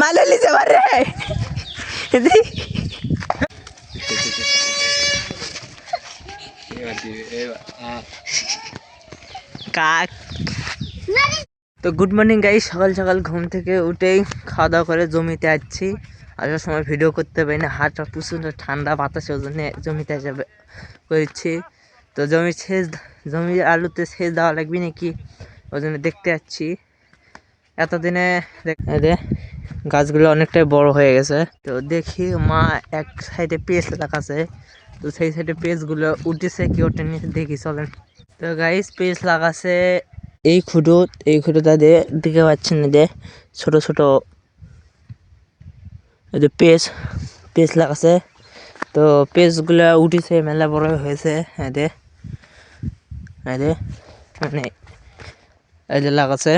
মালালি যাবার রে কাক তো গুড মর্নিং গাই সকাল সকাল ঘুম থেকে উঠেই খাওয়া দাওয়া করে জমিতে আসছি। আসার সময় ভিডিও করতে পারি না। হাতটা প্রচণ্ড ঠান্ডা, বাতাসে ওই জন্য জমিতে এসে করেছি। তো জমি সেচ জমির আলুতে সেচ দেওয়া লাগবে নাকি? ওই জন্য দেখতে যাচ্ছি এতদিনে গাছগুলো অনেকটাই বড় হয়ে গেছে। তো দেখি মা এক সাইডে পেঁচ লাগাছে। তো সেই সাইডে পেঁচগুলো উঠেছে, কি ওঠেনি দেখি, চলেন। তো গাইস পেঁচ লাগাছে। এই খুঁটো এই খুঁটোটা দিয়ে দিকে পাচ্ছেন দিয়ে ছোট ছোট যে পেঁচ পেঁচ লাগাছে। তো পেঁচগুলো উঠেছে, মেলা বড় হয়েছে। এদের এদের মানে যে লাগাছে।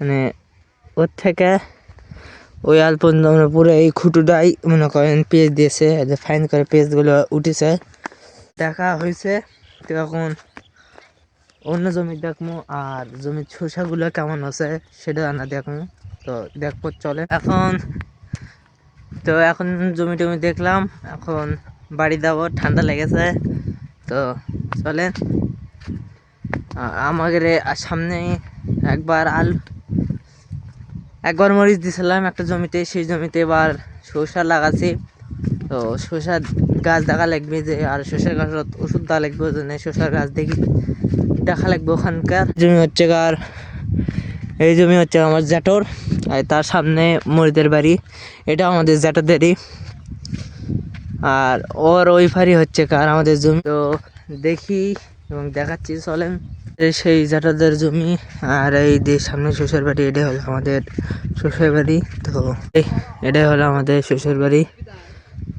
মানে ওর থেকে ওই আল পর্যন্ত আমরা পুরো এই খুঁটুটাই মনে করেন পেজ দিয়েছে যে ফাইন করে পেজগুলো উঠেছে। দেখা হয়েছে তো এখন অন্য জমি দেখব আর জমির শসাগুলো কেমন আছে সেটা জানা দেখব তো দেখব, চলে। এখন, তো এখন জমি টমি দেখলাম, এখন বাড়ি যাব, ঠান্ডা লেগেছে। তো চলেন। আমাদের সামনে একবার আলু একবার মরিচ দিয়েছিলাম একটা জমিতে, সেই জমিতে এবার শসা লাগাচ্ছি। তো শসার গাছ দেখা লাগবে যে, আর শসার গাছ ওষুধ দেওয়া লাগবে ওই জন্য শসার গাছ দেখি দেখা লাগবে ওখানকার। জমি হচ্ছে কার এই জমি হচ্ছে আমার জ্যাঠোর, আর তার সামনে মরিদের বাড়ি। এটা আমাদের জ্যাঠোদেরই আর ওর ওই ফারি হচ্ছে কার আমাদের জমি। তো দেখি এবং দেখাচ্ছি, চলেন। সেই জ্যাঠাদের জমি, আর এই যে সামনে শ্বশুর বাড়ি, এটাই হলো আমাদের শ্বশুর বাড়ি। তো এটাই হলো আমাদের শ্বশুর বাড়ি।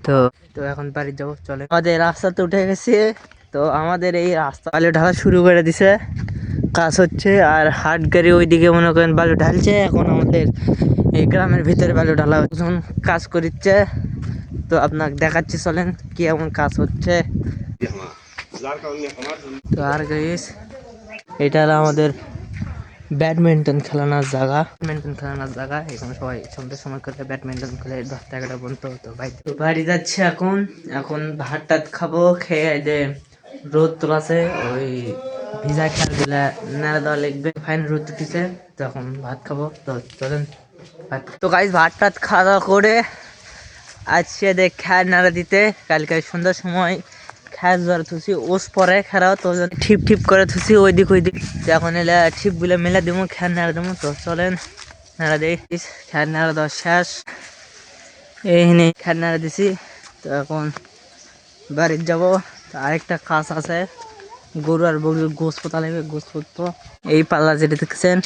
তো তো এখন বাড়ি যাব, চলে। আমাদের রাস্তা তো উঠে গেছে। তো আমাদের এই রাস্তা বালু ঢালা শুরু করে দিছে। কাজ হচ্ছে, আর হাট গাড়ি ওইদিকে মনে করেন বালু ঢালছে। এখন আমাদের এই গ্রামের ভিতরে বালু ঢালা যখন কাজ করিচ্ছে। তো আপনাকে দেখাচ্ছি, চলেন কি এমন কাজ হচ্ছে। তো আর গাইস এটা হলো আমাদের ব্যাডমিন্টন খেলানোর জায়গা। ব্যাডমিন্টন খেলানোর জায়গা। এখানে সবাই সন্ধ্যের সময় করে ব্যাডমিন্টন খেলে। দশটা এগারোটা পর্যন্ত তো ভাই তো বাড়ি যাচ্ছে এখন। এখন ভাত টাত খাব, খেয়ে যে রোদ তোলাছে, ওই ভিজা খেলগুলা নাড়া দেওয়া লাগবে ফাইন রোদ উঠেছে তো এখন ভাত খাব। তো চলেন, ভাত তো গাইস ভাত টাত খাওয়া দাওয়া করে আজকে দেখ খ্যার নাড়া দিতে। কালকে সন্ধ্যার সময়। খ্যার জ্বর থুসি ওস পরে খেরাও তো ঠিপ ঠিপ করে থুসি ওই দিক ওই দিক এখন এলে ঠিপগুলো মেলে দিব খ্যার নাড়া দেবো তো চলেন নাড়া দিই খ্যার নাড়া দেওয়া শেষ। এই নে খ্যার নাড়া দিছি। তো এখন বাড়ির যাব। আরেকটা কাজ আছে গরু আর গরুর গোস পোতা লাগবে গোস পোতবো এই পাল্লা যেটা দেখছেন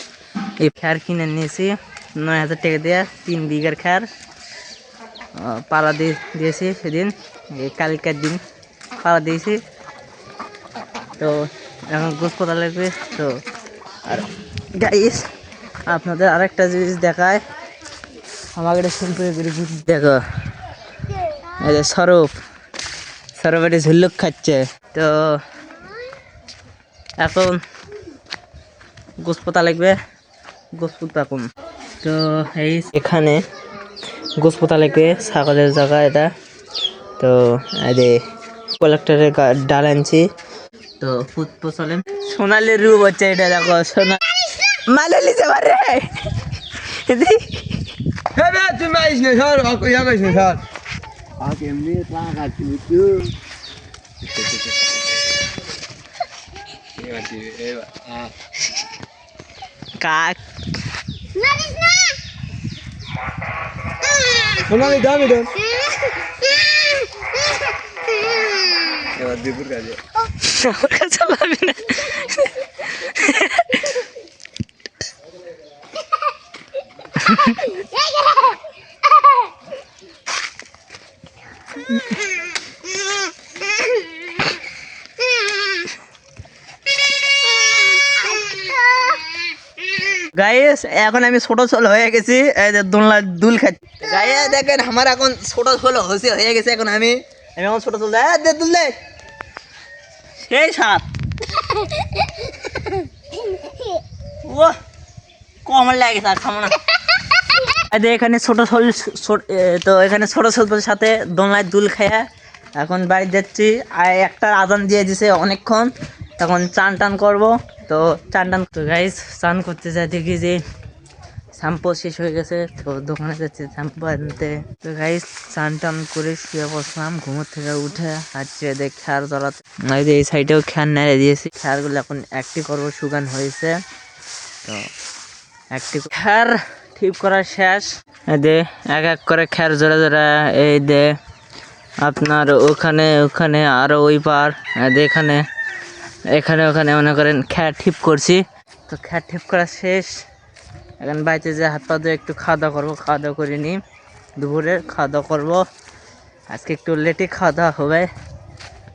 এই খ্যার কিনে নিয়েছি নয় হাজার টাকা দিয়ে তিন বিঘার খ্যার। আহ, পালা দিয়ে দিয়েছি সেদিন কালকের দিন। পালা দিয়েছি। তো এখন গোস পোতা লাগবে, তো আর গাইস আপনাদের আরেকটা জিনিস দেখায়। আমাকে এটা একটা শিল্পী দেখো। এই যে স্বরূপ স্বরূপ এটা ঝুল্লুক খাচ্ছে। তো এখন গোস পোতা লাগবে। গোস পোতা তো এই এখানে গোস পোতা লাগবে, ছাগলের জায়গা এটা। তো এই কালেক্টরের ডাল আনছি। তো ফুট পোষালেন সোনালি রূপ হচ্ছে এটা দেখো সোনা মালালি যাবার রে Hebe তুমি আইস না স্যার আকু ইয়া গাইস না স্যার আকে এমনি টাকা তুই কাক। সোনালি দামি দেন এবার গাইস এখন আমি ছোট ছোল হয়ে গেছি দুল খাচ্ছি। গায়ে দেখেন, আমার এখন ছোট ছোল হসি হয়ে গেছে এখন আমি। আমি এখন ছোট ছোল দে দে। সেই সাপ। ও ও কম লাগে আর খাব না। এখানে ছোট ছোট ছোট- তো এখানে ছোট ছোটদের সাথে দোলনায় দুল খাইয়া এখন বাড়ি যাচ্ছি। আর একটা আদান দিয়ে দিছে অনেকক্ষণ। তখন চান টান করব। তো চান টান গাইস চান করতে যাই দেখি যে শ্যাম্পু শেষ হয়ে গেছে, তো দোকানে যাচ্ছে শ্যাম্পু আনতে। তো গাইস চান টান করে শুয়ে বসলাম ঘুমোর থেকে উঠে হাঁটছে, দেখ খেয়ার জড়াতে এই সাইডেও খেয়ার নেড়ে দিয়েছি। খেয়ারগুলো এখন একটি করব, সুগান হয়েছে। তো একটি খেয়ার ঠিক করা শেষ। দে, এক এক করে খেয়ার জোড়া জোড়া এই দে। আপনার ওখানে ওখানে, আরও ওই পার এখানে। এখানে, ওখানে, মনে করেন খ্যার ঠিক করছি। তো খ্যার ঠিক করা শেষ। এখন বাড়িতে যে হাত পা ধুয়ে একটু খাওয়া দাওয়া করব খাওয়া দাওয়া করে নিই। দুপুরে খাওয়া দাওয়া করব। আজকে একটু লেটে খাওয়া দাওয়া হবে।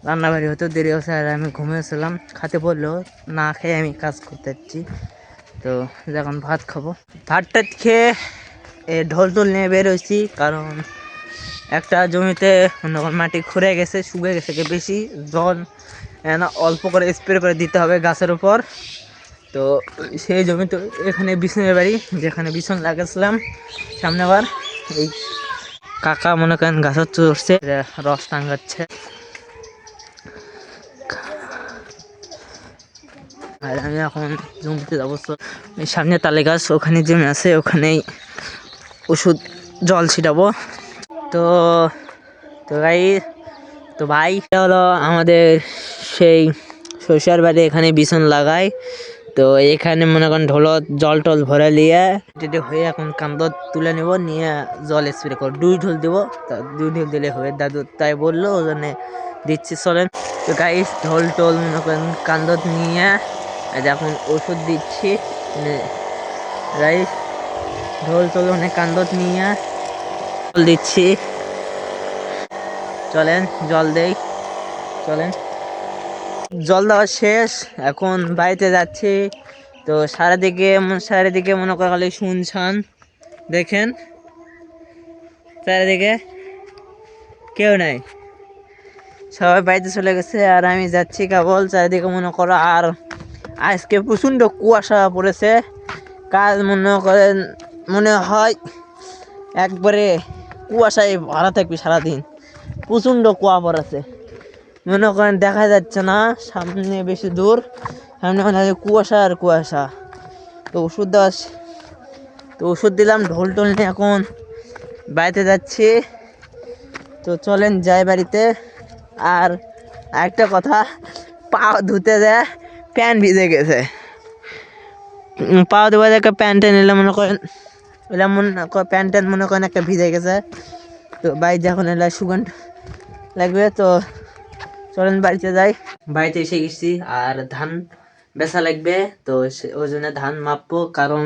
রান্নাবাড়ি হতে দেরি হচ্ছে, আর আমি ঘুমিয়েছিলাম। খাতে বললেও না খেয়ে আমি কাজ করতে যাচ্ছি। তো যখন ভাত খাব। ভাত টাত খেয়ে এ ঢোল টোল নিয়ে বের হয়েছি, কারণ একটা জমিতে করেন মাটি খুঁড়ে গেছে, শুকিয়ে গেছে বেশি জল অল্প করে স্প্রে করে দিতে হবে গাছের উপর। তো সেই জমিতে এখানে বিছনের বাড়ি, যেখানে বিছন লাগাচ্ছিলাম সামনে আবার এই কাকা মনে করেন গাছের চড়ছে রস টাঙ্গাচ্ছে আর আমি এখন জমিতে যাব, তো সামনে তালে গাছ, ওখানে জমি আছে, ওখানেই ওষুধ, জল ছিটাবো। তো তো ভাই, তো ভাইটা হলো আমাদের সেই শস্যার বাড়ি, এখানে বিছন লাগাই তো এখানে মনে করেন ঢোলত জল টল ভরে নিয়ে যেটা হয়ে এখন কান্দ, তুলে নিব, নিয়ে জল স্প্রে করব। দুই ঢোল দিব দুই ঢোল দিলে হবে। দাদু তাই বলল ওই দিচ্ছি, চলেন। তো গাইস ঢোল টোল মনে করেন কান্দত নিয়ে এখন ওষুধ দিচ্ছি। রাইস ঢোল টোল অনেক কান্দত নিয়ে জল দিচ্ছি। চলেন, জল দেই, চলেন। জল দেওয়া শেষ, এখন বাড়িতে যাচ্ছি। তো সারাদিকে চারিদিকে মনে করা খালি শুনছান দেখেন, চারিদিকে কেউ নাই। সবাই বাড়িতে চলে গেছে আর আমি যাচ্ছি কেবল। চারিদিকে মনে করো আর আজকে প্রচণ্ড কুয়াশা পড়েছে। কাজ মনে করেন মনে হয় একবারে কুয়াশায় ভরা থাকবি সারাদিন। প্রচণ্ড কুয়া পড়েছে। মনে করেন দেখা যাচ্ছে না, সামনে বেশি দূর, সামনে মনে হয় কুয়াশা আর কুয়াশা। তো ওষুধ দেওয়া তো ওষুধ দিলাম, ঢোল টোল নিয়ে এখন বাড়িতে যাচ্ছি। তো চলেন যাই বাড়িতে। আর একটা কথা, পা ধুতে দেয় প্যান্ট ভিজে গেছে। পা ধোয়া দেখে প্যান্ট নিলে মনে করেন, এলা মনে প্যান্ট ট্যান্ট মনে করেন একটা ভিজে গেছে। তো বাড়ি যখন এলা সুগন্ধ লাগবে, তো চলেন বাড়িতে যাই। বাড়িতে এসে গেছি, আর ধান বেচা লাগবে, তো ওই জন্য ধান মাপবো, কারণ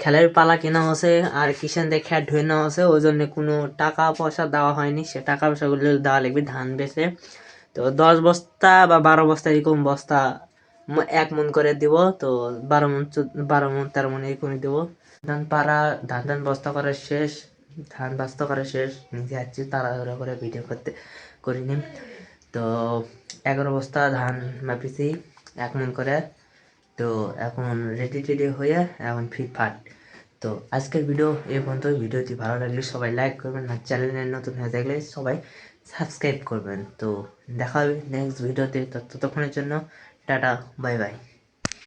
খেলের পালা কেনা হচ্ছে আর কিষানদের খ্যাট ধুয়ে নেওয়া হচ্ছে ওই জন্য কোনো টাকা পয়সা দেওয়া হয়নি, সে টাকা পয়সাগুলো দেওয়া লাগবে ধান বেচে। তো দশ বস্তা বা বারো বস্তা এরকম বস্তা এক মন করে দিব, তো বারো মন বারো মন, তেরো মন এরকমই দেবো। ধান পাড়া, ধান ধান বস্তা করা শেষ, ধান বস্তা করা শেষ, নিজে যাচ্ছি তাড়াহুড়ো করে ভিডিও করতে করিনি তো এগারো বস্তা ধান মাপিছি, এক মন করে। তো এখন রেডি টেডি হয়ে এখন ফিটফাট তো আজকের ভিডিও এ পর্যন্ত ভিডিওটি ভালো লাগলে সবাই লাইক করবেন আর চ্যানেলে নতুন হয়ে থাকলে সবাই সাবস্ক্রাইব করবেন। তো দেখা হবে নেক্সট ভিডিওতে তো। ততক্ষণের জন্য টাটা বাই বাই